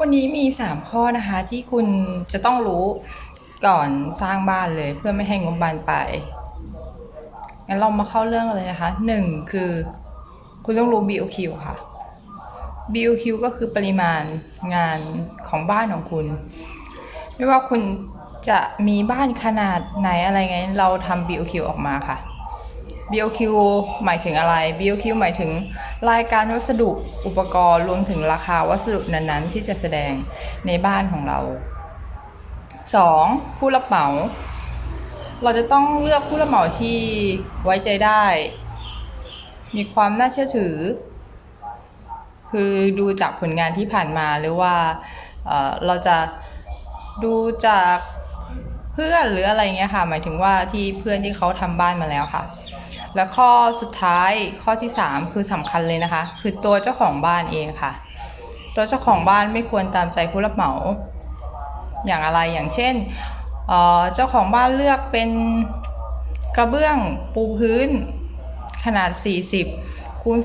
วันนี้มี 3 ข้อนะคะที่คุณจะต้องรู้ก่อนสร้างบ้านเลยเพื่อไม่ให้งบบานไปงั้นเรามาเข้าเรื่องเลยนะคะหนึ่งคือ คุณต้องรู้ BOQ ค่ะ BOQ ก็คือปริมาณงานของบ้านของคุณ ไม่ว่าคุณจะมีบ้านขนาดไหนอะไรไง เราทำ BOQ ออกมาค่ะ BOQ หมายถึงอะไร BOQ หมายถึงรายการวัสดุอุปกรณ์รวมถึงราคาวัสดุนั้นๆ ที่จะแสดงในบ้านของเรา 2. ผู้รับเหมาเราจะต้องเลือกผู้รับเหมาที่ไว้ใจได้ มีความน่าเชื่อถือ คือดูจากผลงานที่ผ่านมาหรือว่าเเราจะดูจาก เพื่อนหรืออะไรเงี้ยค่ะ หมายถึงว่าที่เพื่อนที่เขาทำบ้านมาแล้วค่ะ แล้วข้อสุดท้ายข้อที่สามคือสำคัญเลยนะคะ คือตัวเจ้าของบ้านเองค่ะ ตัวเจ้าของบ้านไม่ควรตามใจผู้รับเหมา อย่างอะไรอย่างเช่นเออเจ้าของบ้านเลือกเป็นกระเบื้องปูพื้น ขนาด 40คูณ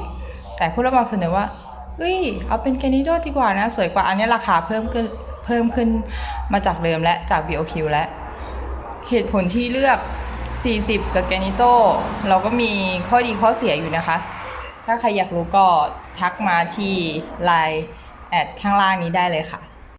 40 แต่ผู้รับเหมาเสนอว่าเฮ้ย เอาเป็นแกนิโดดีกว่านะ สวยกว่าอันนี้ราคาเพิ่มขึ้น พิ่มขึ้นมาจากเดิมและจาก BOQ และ เหตุผลที่เลือก 40 กับแกนิโตเราก็มีข้อดีข้อเสียอยู่นะคะ ถ้าใครอยากรู้ก็ทักมาที่ไลน์แอดข้างล่างนี้ได้เลยค่ะ